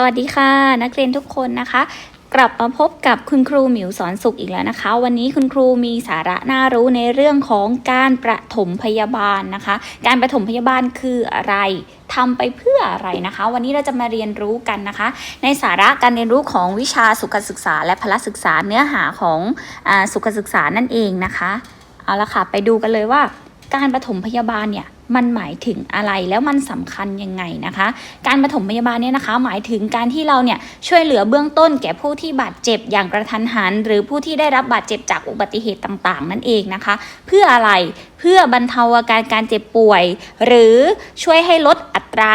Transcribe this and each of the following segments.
สวัสดีค่ะ นักเรียนทุกคนนะคะ กลับมาพบกับคุณครูหมิวสอนสุขอีกแล้วนะคะ วันนี้คุณครูมีสาระน่ารู้ในเรื่องของการประถมพยาบาลนะคะ การประถมพยาบาลคืออะไรทำไปเพื่ออะไรนะคะ วันนี้เราจะมาเรียนรู้กันนะคะ ในสาระการเรียนรู้ของวิชาสุขศึกษา และพละศึกษาเนื้อหาของอสุขศึกษานั่นเองนะคะเอาละค่ะไปดูกันเลยว่า การปฐมพยาบาลเนี่ย มันหมายถึงอะไรแล้วมันสำคัญยังไงนะคะ การปฐมพยาบาลเนี่ยนะคะ หมายถึงการที่เราเนี่ยช่วยเหลือเบื้องต้นแก่ผู้ที่บาดเจ็บอย่างกระทันหัน หรือผู้ที่ได้รับบาดเจ็บจากอุบัติเหตุต่างๆ นั่นเองนะคะ เพื่ออะไรเพื่อบรรเทาอาการการเจ็บป่วย หรือช่วยให้ลดอัตรา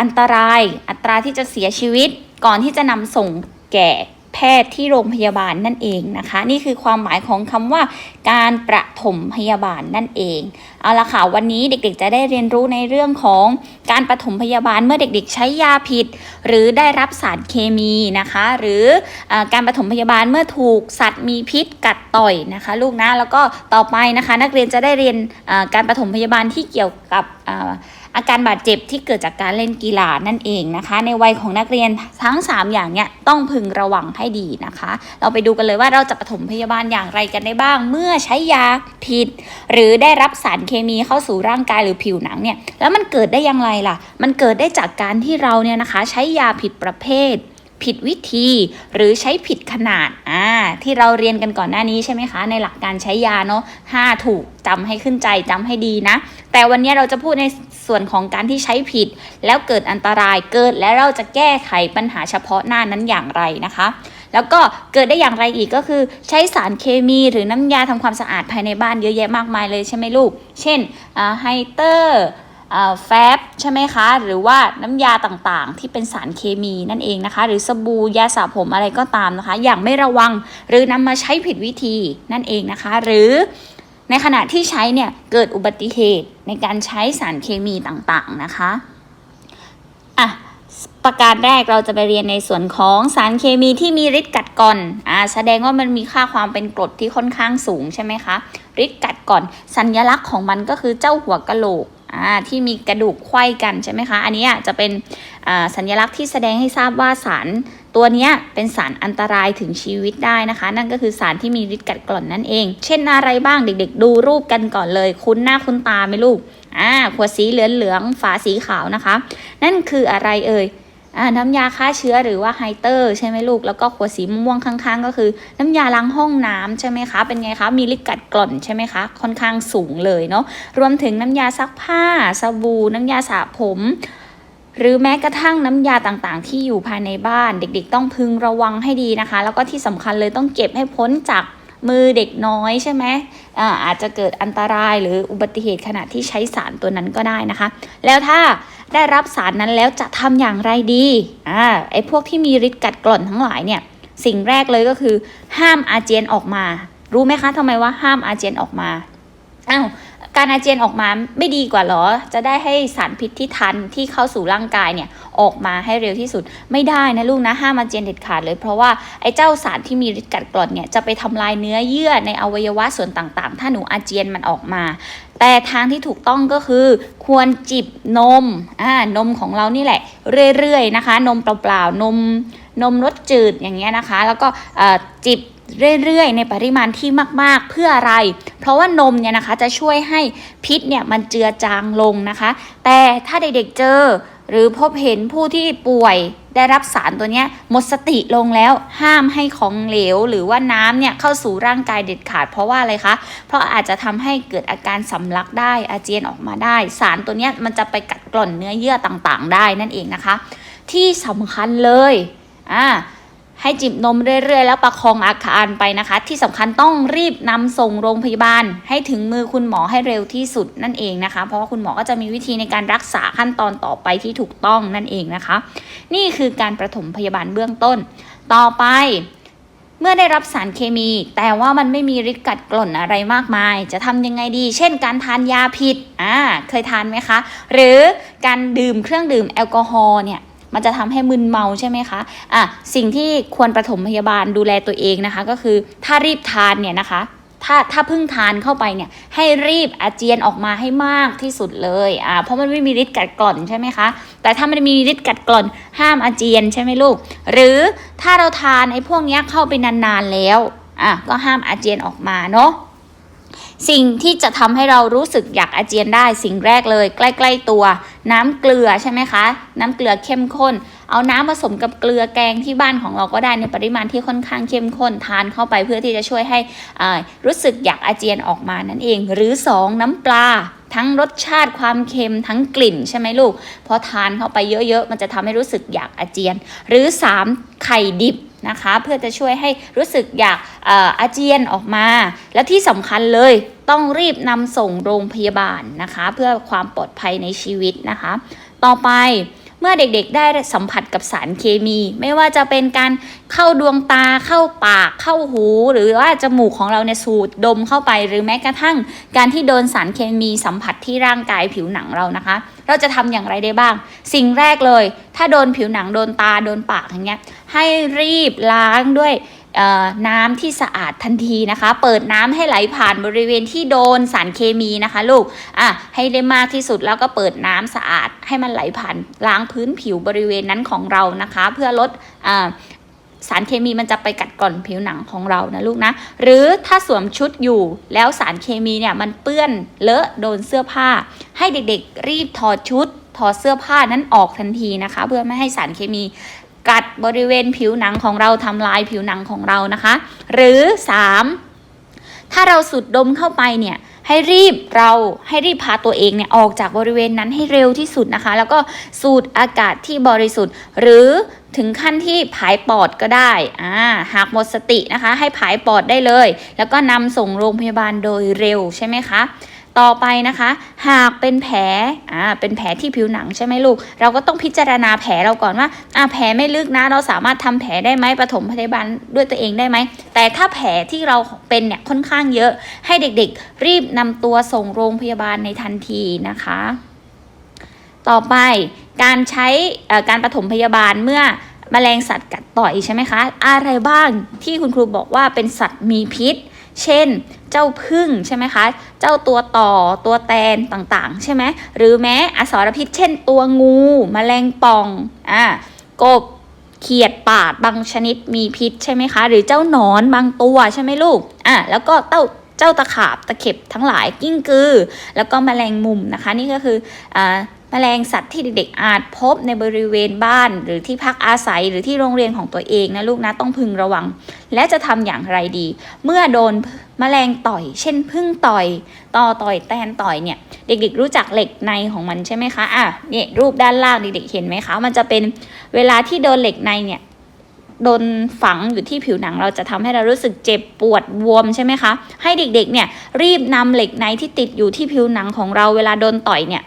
อันตราย อัตราที่จะเสียชีวิตก่อนที่จะนำส่งแก่ แพทย์ที่โรงพยาบาลนั่นเองนะคะ นี่คือความหมายของคำว่าการประถมพยาบาลนั่นเองเอาละค่ะวันนี้เด็กๆ จะได้เรียนรู้ในเรื่องของการปฐมพยาบาลเมื่อเด็กๆ ใช้ยาผิด หรือได้รับสารเคมีนะคะ หรืออาการปฐมพยาบาลเมื่อถูกสัตว์มีพิษกัดต่อยนะคะ ลูกนะแล้วก็ต่อไปนะคะ นักเรียนจะได้เรียนอ่าการปฐมพยาบาลที่เกี่ยวกับ อาอาการบาดเจ็บที่เกิดจากการเล่นกีฬานั่นเองนะคะ ในวัยของนักเรียนทั้ง 3 อย่างเนี่ยต้องพึงระวังให้ดีนะคะ เราไปดูกันเลยว่าเราจะปฐมพยาบาลอย่างไรกันได้บ้าง เมื่อใช้ยาผิด หรือได้รับสารเคมีเข้าสู่ร่างกายหรือผิวหนังเนี่ยแล้วมันเกิดได้อย่างไรล่ะ มันเกิดได้จากการที่เราเนี่ยนะคะ ใช้ยาผิดประเภท ผิดวิธี หรือใช้ผิดขนาดอ่าที่เราเรียนกันก่อนหน้านี้ใช่ไหมคะ ในหลักการใช้ยาเนาะห้าถูกจำให้ขึ้นใจจำให้ดีนะ แต่วันนี้เราจะพูดในส่วนของการที่ใช้ผิด แล้วเกิดอันตรายเกิดแล้วเราจะแก้ไขปัญหาเฉพาะหน้านั้นอย่างไรนะคะแล้วก็เกิดได้อย่างไรอีกก็คือ ใช้สารเคมีหรือน้ำยาทำความสะอาดภายในบ้านเยอะแยะมากมายเลยใช่ไหมลูก เช่นไฮเตอร์ แฟบใช่ไหมคะ หรือว่าน้ำยาต่างๆ ที่เป็นสารเคมีนั่นเองนะคะ หรือสบู่ยาสระผมอะไรก็ตามนะคะ อย่างไม่ระวังหรือนำมาใช้ผิดวิธีนั่นเองนะคะ หรือในขณะที่ใช้เนี่ยเกิดอุบัติเหตุในการใช้สารเคมีต่างๆนะคะอะประการแรกเราจะไปเรียนในส่วนของสารเคมีที่มีฤทธิ์กัดก่อนอ่าแสดงว่ามันมีค่าความเป็นกรดที่ค่อนข้างสูงใช่ไหมคะฤทธิ์กัดก่อน สัญลักษณ์ของมันก็คือเจ้าหัวกะโหลก ที่มีกระดูกไขว้กันใช่ไหมคะ อันนี้จะเป็นสัญลักษณ์ที่แสดงให้ทราบว่าสารตัวนี้เป็นสารอันตรายถึงชีวิตได้นะคะ นั่นก็คือสารที่มีฤทธิ์กัดกร่อนนั่นเอง เช่นอะไรบ้างเด็กๆ ดูรูปกันก่อนเลย คุ้นหน้าคุ้นตาไหมลูกอ่าขวดสีเหลืองเหลืองๆฝาสีขาวนะคะ นั่นคืออะไรเอ่ย น้ำยาฆ่าเชื้อหรือว่าไฮเตอร์ใช่ไหมลูก แล้วก็ขวดสีม่วงข้างๆ ก็คือ น้ำยาล้างห้องน้ำใช่ไหมคะ เป็นไงคะ มีฤทธิ์กัดกร่อนใช่ไหมคะ ค่อนข้างสูงเลยเนาะ รวมถึงน้ำยาซักผ้า สบู่ น้ำยาสระผมหรือแม้กระทั่งน้ำยาต่างๆ ที่อยู่ภายในบ้าน เด็กๆ ต้องพึงระวังให้ดีนะคะ แล้วก็ที่สำคัญเลยต้องเก็บให้พ้นจากมือเด็กน้อยใช่ไหมอาอาจจะเกิดอันตรายหรืออุบัติเหตุขณะที่ใช้สารตัวนั้นก็ได้นะคะ แล้วถ้า ได้รับสารนั้นแล้วจะทำอย่างไรดีอ่าไอ้พวกที่มีฤทธิ์กัดกร่อนทั้งหลายเนี่ยสิ่งแรกเลยก็คือ ห้ามอาเจียนออกมา รู้ไหมคะทำไมว่าห้ามอาเจียนออกมาอ้าว การอาเจียนออกมาไม่ดีกว่าเหรอ จะได้ให้สารพิษที่ทันที่เข้าสู่ร่างกายเนี่ยออกมาให้เร็วที่สุด ไม่ได้นะลูกนะห้ามอาเจียนเด็ดขาดเลย เพราะว่าไอ้เจ้าสารที่มีฤทธิ์กัดกร่อนเนี่ยจะไปทำลายเนื้อเยื่อในอวัยวะส่วนต่างๆ ถ้าหนูอาเจียนมันออกมา แต่ทางที่ถูกต้องก็คือ ควรจิบนมอ่านมของเรานี่แหละ เรื่อยๆนะคะ นมเปล่าๆนมนมรสจืดอย่างเงี้ยนะคะ แล้วก็จิบ เรื่อยๆ ในปริมาณที่มาก ๆ เพื่ออะไร เพราะว่านมเนี่ยนะคะจะช่วยให้พิษเนี่ยมันเจือจางลงนะคะ แต่ถ้าเด็กๆเจอ หรือพบเห็นผู้ที่ป่วยได้รับสารตัวนี้หมดสติลงแล้วห้ามให้ของเหลว หรือว่าน้ำเนี่ยเข้าสู่ร่างกายเด็ดขาดเพราะว่าอะไรคะ เพราะอาจจะทำให้เกิดอาการสำลักได้อาเจียนออกมาได้ สารตัวนี้มันจะไปกัดกร่อนเนื้อเยื่อต่างๆ ได้นั่นเองนะคะ ที่สำคัญเลยอ่า ให้จิบนมเรื่อยๆ แล้วประคองอาการไปนะคะ ที่สำคัญต้องรีบนำส่งโรงพยาบาล ให้ถึงมือคุณหมอให้เร็วที่สุดนั่นเองนะคะ เพราะว่าคุณหมอก็จะมีวิธีในการรักษาขั้นตอนต่อไปที่ถูกต้องนั่นเองนะคะ นี่คือการประถมพยาบาลเบื้องต้น ต่อไปเมื่อได้รับสารเคมี แต่ว่ามันไม่มีฤทธิ์กัดกร่อนอะไรมากมาย จะทำยังไงดี เช่น การทานยาผิดอ่าเคยทานไหมคะ หรือการดื่มเครื่องดื่มแอลกอฮอล์เนี่ย มันจะทำให้มึนเมาใช่ไหมคะอะสิ่งที่ควรประถมพยาบาลดูแลตัวเองนะคะ ก็คือถ้ารีบทานเนี่ยนะคะถ้าถ้าเพิ่งทานเข้าไปเนี่ยให้รีบอาเจียนออกมาให้มากที่สุดเลยอ่าเพราะมันไม่มีฤทธิ์กัดกร่อนใช่ไหมคะ แต่ถ้ามันมีฤทธิ์กัดกร่อนห้ามอาเจียนใช่ไหมลูก หรือถ้าเราทานไอ้พวกเนี้ยเข้าไปนานๆแล้วอะก็ห้ามอาเจียนออกมาเนาะ สิ่งที่จะทำให้เรารู้สึกอยากอาเจียนได้สิ่งแรกเลย ใกล้ ๆ ตัว น้ำเกลือใช่ไหมคะ น้ำเกลือเข้มข้น เอาน้ำผสมกับเกลือแกงที่บ้านของเราก็ได้ในปริมาณที่ค่อนข้างเข้มข้นทานเข้าไปเพื่อที่จะช่วยให้อ่ารู้สึกอยากอาเจียนออกมานั่นเอง หรือ 2 น้ำปลา ทั้งรสชาติความเค็มทั้งกลิ่นใช่ไหมลูกพอทานเข้าไปเยอะๆ มันจะทำให้รู้สึกอยากอาเจียน หรือ 3 ไข่ดิบนะคะ เพื่อจะช่วยให้รู้สึกอยากอ่ออาเจียนออกมา และที่สำคัญเลยต้องรีบนำส่งโรงพยาบาลนะคะ เพื่อความปลอดภัยในชีวิตนะคะ ต่อไป เมื่อเด็กๆได้สัมผัสกับสารเคมี ไม่ว่าจะเป็นการเข้าดวงตาเข้าปากเข้าหู หรือว่าจมูกของเราเนี่ยสูดดมเข้าไป หรือแม้กระทั่ง การที่โดนสารเคมีสัมผัสที่ร่างกายผิวหนังเรานะคะ เราจะทำอย่างไรได้บ้าง สิ่งแรกเลย ถ้าโดนผิวหนังโดนตาโดนปากอย่างเงี้ยให้รีบล้างด้วย น้ำที่สะอาดทันทีนะคะ เปิดน้ำให้ไหลผ่านบริเวณที่โดนสารเคมีนะคะ ลูกอะให้ได้มากที่สุดแล้วก็เปิดน้ำสะอาดให้มันไหลผ่านล้างพื้นผิวบริเวณนั้นของเรานะคะ เพื่อลดอ่าสารเคมีมันจะไปกัดกร่อนผิวหนังของเรานะลูกนะ หรือถ้าสวมชุดอยู่แล้วสารเคมีเนี่ยมันเปื้อนเลอะโดนเสื้อผ้า ให้เด็กๆรีบถอดชุดถอดเสื้อผ้านั้นออกทันทีนะคะ เพื่อไม่ให้สารเคมี กัดบริเวณผิวหนังของเราทำลายผิวหนังของเรานะคะ หรือ 3 ถ้าเราสูดดมเข้าไปเนี่ยให้รีบเราให้รีบพาตัวเองเนี่ยออกจากบริเวณนั้นให้เร็วที่สุดนะคะ แล้วก็สูดอากาศที่บริสุทธิ์ หรือถึงขั้นที่ผายปอดก็ได้อ่าหากหมดสตินะคะ ให้ผายปอดได้เลย แล้วก็นำส่งโรงพยาบาลโดยเร็วใช่ไหมคะ ต่อไปนะคะ หากเป็นแผลอ่าเป็นแผลที่ผิวหนังใช่ไหมลูก เราก็ต้องพิจารณาแผลเราก่อนว่าอ่าแผลไม่ลึกนะ เราสามารถทำแผลได้ไหมปฐมพยาบาลด้วยตัวเองได้ไหม แต่ถ้าแผลที่เราเป็นเนี่ยค่อนข้างเยอะ ให้เด็กๆ รีบนำตัวส่งโรงพยาบาลในทันทีนะคะ ต่อไปการใช้อ่อการปฐมพยาบาลเมื่อแมลงสัตว์กัดต่อยใช่ไหมคะ อะไรบ้างที่คุณครูบอกว่าเป็นสัตว์มีพิษ เช่น เจ้าพึ่งใช่ไหมคะ เจ้าตัวต่อตัวแตนต่างๆ ใช่ไหมหรือแม้อสรพิษเช่นตัวงูแมลงป่องอ่ากบเขียดป่าดบางชนิดมีพิษใช่ไหมคะ หรือเจ้าหนอนบางตัวใช่ไหมลูกอะแล้วก็เต้าเจ้าตะขาบตะเข็บทั้งหลายกิ้งกือ แล้วก็แมลงมุมนะคะ นี่ก็คืออ่า แมลงสัตว์ที่เด็กๆอาจพบในบริเวณบ้าน หรือที่พักอาศัยหรือที่โรงเรียนของตัวเองนะลูกนะต้องพึงระวัง และจะทำอย่างไรดี เมื่อโดนแมลงต่อย เช่นพึ่งต่อยต่อต่อยแตนต่อยเนี่ย เด็กๆรู้จักเหล็กในของมันใช่ไหมคะอะเนี่ยรูปด้านล่างเด็กๆเห็นไหมคะ มันจะเป็นเวลาที่โดนเหล็กในเนี่ยโดนฝังอยู่ที่ผิวหนังเราจะทำให้เรารู้สึกเจ็บปวดบวมใช่ไหมคะ ให้เด็กๆเนี่ยรีบนำเหล็กในที่ติดอยู่ที่ผิวหนังของเราเวลาโดนต่อยเนี่ย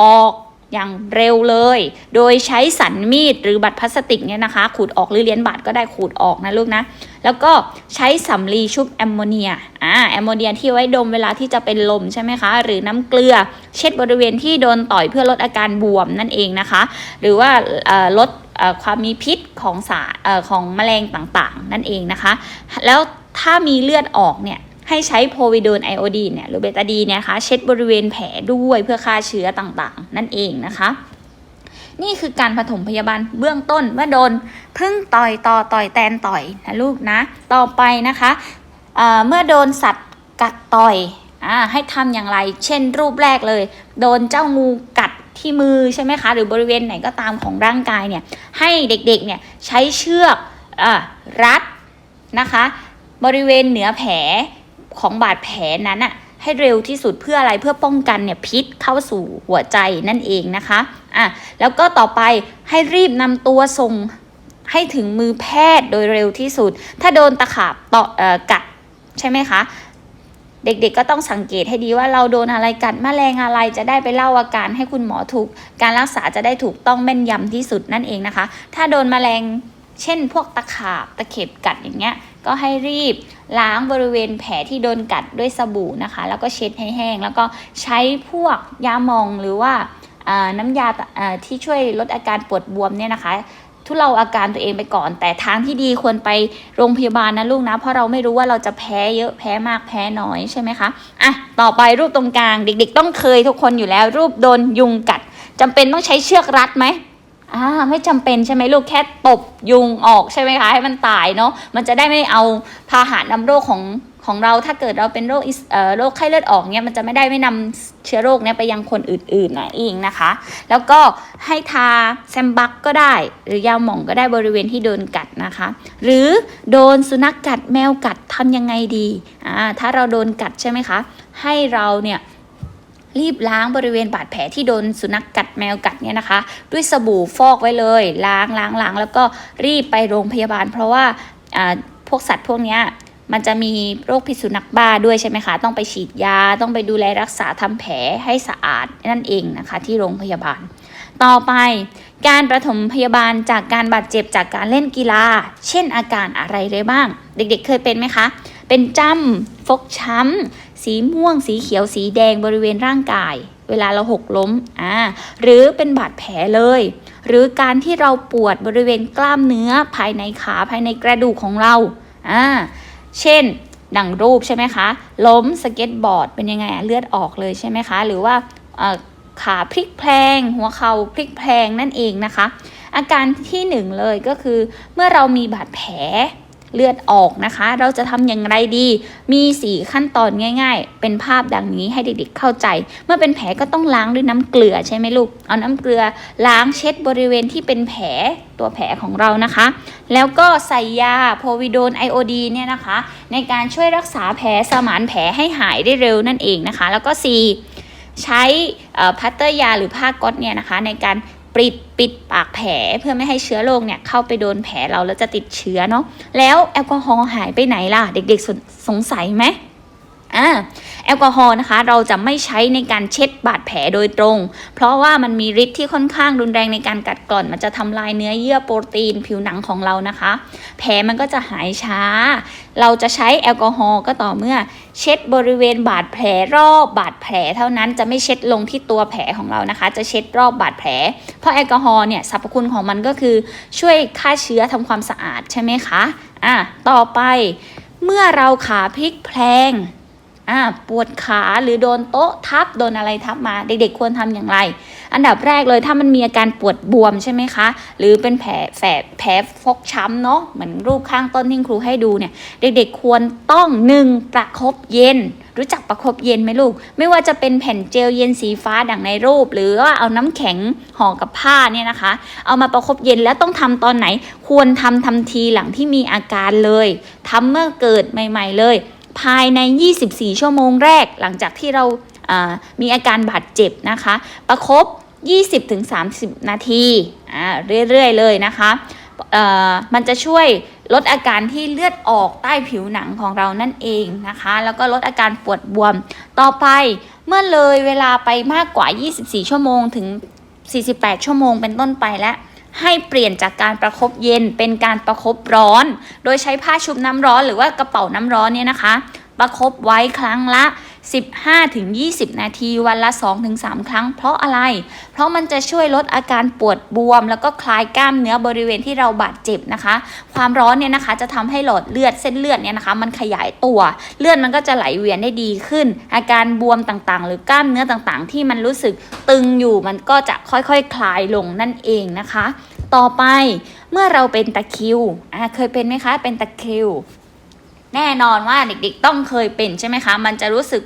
ออก อย่างเร็วเลย โดยใช้สันมีดหรือบัตรพลาสติกเนี่ยนะคะ ขูดออกหรือเหรียญบาทก็ได้ขูดออกนะลูกนะ แล้วก็ใช้สำลีชุบแอมโมเนีย อ่า แอมโมเนียที่ไว้ดมเวลาที่จะเป็นลมใช่ไหมคะ หรือน้ำเกลือ เช็ดบริเวณที่โดนต่อยเพื่อลดอาการบวมนั่นเองนะคะ หรือว่าลดความมีพิษของสารของแมลงต่างๆ นั่นเองนะคะ แล้วถ้ามีเลือดออกเนี่ย ให้ใช้โพวิโดนไอโอดีนเนี่ยหรือเบตาดีเนี่ยคะเช็ดบริเวณแผลด้วยเพื่อฆ่าเชื้อต่างๆ นั่นเองนะคะ นี่คือการปฐมพยาบาลเบื้องต้นเมื่อโดนพึ่งต่อยต่อต่อยแตนต่อยนะลูกนะ ต่อไปนะคะเเมื่อโดนสัตว์กัดต่อยอให้ทำอย่างไร เช่น รูปแรกเลย โดนเจ้างูกัดที่มือใช่ไหมคะ หรือบริเวณไหนก็ตามของร่างกายเนี่ยให้เด็กๆเนี่ยใช้เชือกอรัดนะคะ บริเวณเหนือแผล ของบาดแผลนั้นอะให้เร็วที่สุดเพื่ออะไรเพื่อป้องกันเนี่ยพิษเข้าสู่หัวใจนั่นเองนะคะอะแล้วก็ต่อไปให้รีบนำตัวส่งให้ถึงมือแพทย์โดยเร็วที่สุด ถ้าโดนตะขาบต่อเอ่อกัดใช่ไหมคะ เด็กๆก็ต้องสังเกตให้ดีว่าเราโดนอะไรกัดแมลงอะไรจะได้ไปเล่าอาการให้คุณหมอถูก การรักษาจะได้ถูกต้องแม่นยำที่สุดนั่นเองนะคะ ถ้าโดนแมลงเช่นพวกตะขาบตะเข็บกัดอย่างเงี้ย ก็ให้รีบล้างบริเวณแผลที่โดนกัดด้วยสบู่นะคะ แล้วก็เช็ดให้แห้ง แล้วก็ใช้พวกยาหมองหรือว่าน้ำยาอ่าที่ช่วยลดอาการปวดบวมเนี่ยนะคะ ทุเลาอาการตัวเองไปก่อน แต่ทางที่ดีควรไปโรงพยาบาลนะลูกนะ เพราะเราไม่รู้ว่าเราจะแพ้เยอะแพ้มากแพ้น้อยใช่ไหมคะอะต่อไปรูปตรงกลางเด็กๆ ต้องเคยทุกคนอยู่แล้ว รูปโดนยุงกัดจจำเป็นต้องใช้เชือกรัดไหม อ่าไม่จำเป็นใช่ไหมลูกแค่ตบยุงออกใช่ไหมคะให้มันตายเนาะมันจะได้ไม่เอาพาหะนำโรคของของเราถ้าเกิดเราเป็นโรคโรคไข้เลือดออกเนี่ยมันจะไม่ได้ไม่นำเชื้อโรคเนี้ยไปยังคนอื่นๆนะเองนะคะ แล้วก็ให้ทาแซมบักก็ได้ หรือยาหม่องก็ได้บริเวณที่โดนกัดนะคะ หรือโดนสุนัขกกัดแมวกัดทำยังไงดีอ่าถ้าเราโดนกัดใช่ไหมคะ ให้เราเนี่ย รีบล้างบริเวณบาดแผลที่โดนสุนัขกกัดแมวกัดเนี่ยนะคะ ด้วยสบู่ฟอกไว้เลย ล้างล้างล้างแล้วก็รีบไปโรงพยาบาล เพราะว่าพวกสัตว์พวกนี้มันจะมีโรคพิษสุนัขบ้าด้วยใช่ไหมคะ ต้องไปฉีดยา ต้องไปดูแลรักษาทำแผลให้สะอาดนั่นเองนะคะ ที่โรงพยาบาล ต่อไปการประถมพยาบาลจากการบาดเจ็บจากการเล่นกีฬา เช่นอาการอะไรได้บ้าง เด็กๆเคยเป็นไหมคะ เป็นจ้ำฟกช้ำ สีม่วง สีเขียว สีแดงบริเวณร่างกาย เวลาเราหกล้มอ่าหรือเป็นบาดแผลเลย หรือการที่เราปวดบริเวณกล้ามเนื้อภายในขาภายในกระดูกของเราอ่าเช่นดังรูปใช่ไหมคะ ล้มสเก็ตบอร์ดเป็นยังไงเลือดออกเลยใช่ไหมคะ หรือว่าอ่อขาพลิกแพลง หัวเข่าพลิกแพลงนั่นเองนะคะ อาการที่หนึ่งเลยก็คือ เมื่อเรามีบาดแผล เลือดออกนะคะ เราจะทำอย่างไรดี มี 4 ขั้นตอนง่าย ๆ เป็นภาพดังนี้ให้เด็กๆเข้าใจ เมื่อเป็นแผลก็ต้องล้างด้วยน้ำเกลือใช่ไหมลูก เอาน้ำเกลือล้างเช็ดบริเวณที่เป็นแผลตัวแผลของเรานะคะ แล้วก็ใส่ยาโพวิโดนไอโอดีเนี่ยนะคะ ในการช่วยรักษาแผลสมานแผลให้หายได้เร็วนั่นเองนะคะ แล้วก็ 4 ใช้พัตเตอร์ยาหรือผ้าก๊อตเนี่ยนะคะ ในการ ปิดปิดปากแผลเพื่อไม่ให้เชื้อโรคเนี่ยเข้าไปโดนแผลเราแล้วจะติดเชื้อเนาะแล้วแอลกอฮอล์หายไปไหนล่ะ เด็กๆสงสงสัยไหมอ่า แอลกอฮอล์นะคะ เราจะไม่ใช้ในการเช็ดบาดแผลโดยตรง เพราะว่ามันมีฤทธิ์ที่ค่อนข้างรุนแรงในการกัดกร่อน มันจะทำลายเนื้อเยื่อโปรตีนผิวหนังของเรานะคะ แผลมันก็จะหายช้า เราจะใช้แอลกอฮอล์ก็ต่อเมื่อเช็ดบริเวณบาดแผลรอบบาดแผลเท่านั้นจะไม่เช็ดลงที่ตัวแผลของเรานะคะ จะเช็ดรอบบาดแผล เพราะแอลกอฮอล์เนี่ยสรรพคุณของมันก็คือช่วยฆ่าเชื้อทำความสะอาดใช่ไหมคะอะต่อไปเมื่อเราขาพลิกแพลง อ่าปวดขาหรือโดนโต๊ะทับโดนอะไรทับมา เด็กๆควรทำอย่างไร อันดับแรกเลยถ้ามันมีอาการปวดบวมใช่ไหมคะ หรือเป็นแผลแผลแผลฟกช้ำเนาะเหมือนรูปข้างต้นที่ครูให้ดูเนี่ยเด็กๆควรต้องหนึ่งประคบเย็น รู้จักประคบเย็นไหมลูก ไม่ว่าจะเป็นแผ่นเจลเย็นสีฟ้าดังในรูป หรือว่าเอาน้ำแข็งห่อกับผ้าเนี่ยนะคะ เอามาประคบเย็นแล้วต้องทำตอนไหน ควรทำทันทีหลังที่มีอาการเลยทำเมื่อเกิดใหม่ ๆ เลย ภายใน 24 ชั่วโมงแรก หลังจากที่เรามีอาการบาดเจ็บนะคะ ประคบ20-30 นาทีอ่าเรื่อยๆเลยนะคะมันจะช่วยลดอาการที่เลือดออกใต้ผิวหนังของเรานั่นเองนะคะ แล้วก็ลดอาการปวดบวมต่อไป เมื่อเลยเวลาไปมากกว่า 24 ชั่วโมงถึง 48 ชั่วโมงเป็นต้นไปแล้ว ให้เปลี่ยนจากการประคบเย็นเป็นการประคบร้อน โดยใช้ผ้าชุบน้ำร้อนหรือว่ากระเป๋าน้ำร้อนเนี่ยนะคะ ประคบไว้ครั้งละ 15-20 นาทีวันละ 2-3 ครั้ง เพราะอะไร เพราะมันจะช่วยลดอาการปวดบวม แล้วก็คลายกล้ามเนื้อบริเวณที่เราบาดเจ็บนะคะ ความร้อนเนี่ยนะคะจะทำให้หลอดเลือดเส้นเลือดเนี่ยนะคะ มันขยายตัว เลือดมันก็จะไหลเวียนได้ดีขึ้น อาการบวมต่างๆ หรือกล้ามเนื้อต่างๆ ที่มันรู้สึกตึงอยู่มันก็จะค่อยๆคคลายลงนั่นเองนะคะ ต่อไปเมื่อเราเป็นตะคริว เคยเป็นไหมคะ เป็นตะคริว แน่นอนว่าเด็กๆต้องเคยเป็นใช่ไหมคะ มันจะรู้สึก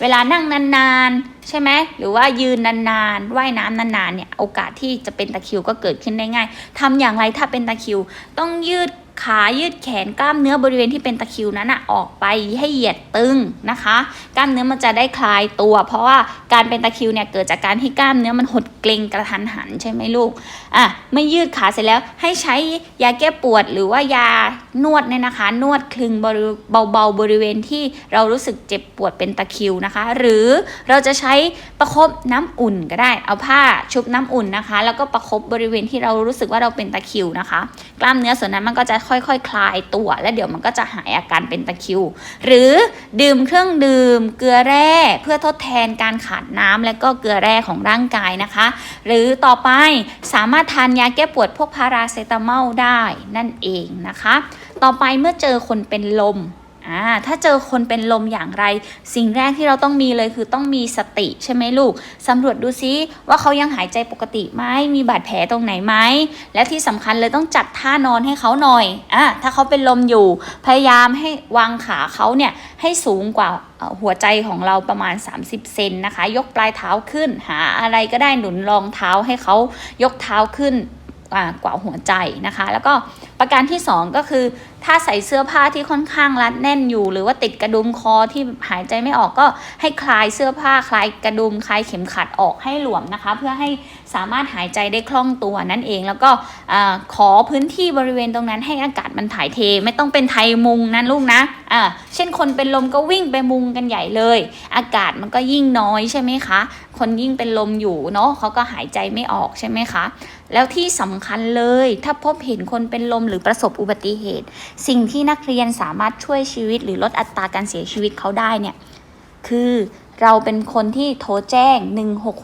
เวลานั่งนานๆ ใช่ไหมหรือว่ายืนนานๆว่ายน้ำนานๆเนี่ยโอกาสที่จะเป็นตะคริวก็เกิดขึ้นได้ง่ายทำอย่างไรถ้าเป็นตะคริว ต้องยืด ขายืดแขนกล้ามเนื้อบริเวณที่เป็นตะคิวนั้นอะออกไปให้เหยียดตึงนะคะ กล้ามเนื้อมันจะได้คลายตัว เพราะว่าการเป็นตะคิวเนี่ยเกิดจากการที่กล้ามเนื้อมันหดเกร็งกระทันหันใช่ไหมลูกอะไม่ยืดขาเสร็จแล้วให้ใช้ยาแก้ปวดหรือว่ายานวดเนี่ยนะคะ นวดคลึงเบาๆบริเวณที่เรารู้สึกเจ็บปวดเป็นตะคิวนะคะ หรือเราจะใช้ประคบน้ำอุ่นก็ได้ เอาผ้าชุบน้ำอุ่นนะคะ แล้วก็ประคบบริเวณที่เรารู้สึกว่าเราเป็นตะคิวนะคะ กล้ามเนื้อส่วนนั้นมันก็จะค่อยๆคคลายตัว แล้วเดี๋ยวมันก็จะหายอาการเป็นตะคิว หรือดื่มเครื่องดื่มเกลือแร่เพื่อทดแทนการขาดน้ำและก็เกลือแร่ของร่างกายนะคะ หรือต่อไปสามารถทานยาแก้ปวดพวกพาราเซตามอลได้นั่นเองนะคะ ต่อไปเมื่อเจอคนเป็นลม อ่าถ้าเจอคนเป็นลมอย่างไร สิ่งแรกที่เราต้องมีเลยคือต้องมีสติใช่ไหมลูกสำรวจดูซิว่าเขายังหายใจปกติไหมมีบาดแผลตรงไหนไหมและที่สำคัญเลยต้องจัดท่านอนให้เขาหน่อยอ่าถ้าเขาเป็นลมอยู่ พยายามให้วางขาเขาเนี่ยให้สูงกว่าหัวใจของเราประมาณ 30 เซนนะคะ ยกปลายเท้าขึ้น หาอะไรก็ได้หนุนรองเท้าให้เขายกเท้าขึ้นกว่าหัวใจนะคะ แล้วก็ประการที่ 2 ก็คือ ถ้าใส่เสื้อผ้าที่ค่อนข้างรัดแน่นอยู่ หรือว่าติดกระดุมคอที่หายใจไม่ออกก็ให้คลายเสื้อผ้าคลายกระดุมคลายเข็มขัดออกให้หลวมนะคะ เพื่อให้สามารถหายใจได้คล่องตัวนั่นเอง แล้วก็ขอพื้นที่บริเวณตรงนั้นให้อากาศมันถ่ายเท ไม่ต้องเป็นไทยมุงนะลูกนะเช่นคนเป็นลมก็วิ่งไปมุงกันใหญ่เลย อากาศมันก็ยิ่งน้อยใช่ไหมคะ คนยิ่งเป็นลมอยู่เนาะเขาก็หายใจไม่ออกใช่ไหมคะ แล้วที่สำคัญเลย ถ้าพบเห็นคนเป็นลมหรือประสบอุบัติเหตุ สิ่งที่นักเรียนสามารถช่วยชีวิต หรือลดอัตราการเสียชีวิตเขาได้เนี่ยคือเราเป็นคนที่โทรแจ้ง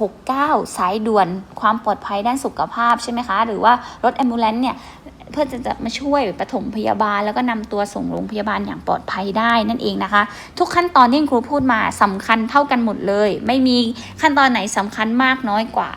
1669 สายด่วนความปลอดภัยด้านสุขภาพใช่ไหมคะ หรือว่ารถแอมบูเลนเนี่ยเพื่อจะจะมาช่วยปฐมพยาบาล แล้วก็นำตัวส่งโรงพยาบาลอย่างปลอดภัยได้นั่นเองนะคะ ทุกขั้นตอนที่คุณครูพูดมาสำคัญเท่ากันหมดเลย ไม่มีขั้นตอนไหนสำคัญมากน้อยกว่า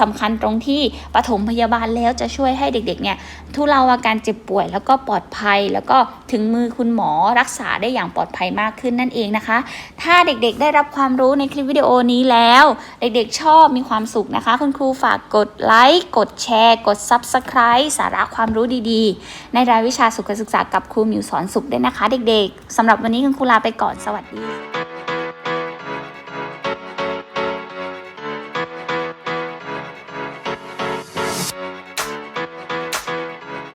สำคัญตรงที่ปฐมพยาบาลแล้วจะช่วยให้เด็กๆเนี่ยทุเลาอาการเจ็บป่วย แล้วก็ปลอดภัย แล้วก็ถึงมือคุณหมอรักษาได้อย่างปลอดภัยมากขึ้นนั่นเองนะคะ ถ้าเด็กๆ ได้รับความรู้ในคลิปวิดีโอนี้แล้ว เด็กๆชอบมีความสุขนะคะ คุณครูฝากกดไลค์กดแชร์กด Subscribe สาระความรู้ดีๆ ในรายวิชาสุขศึกษากับครูมิวสอนสุขด้วยนะคะ เด็กๆสำหรับวันนี้คุณครูลาไปก่อนสวัสดี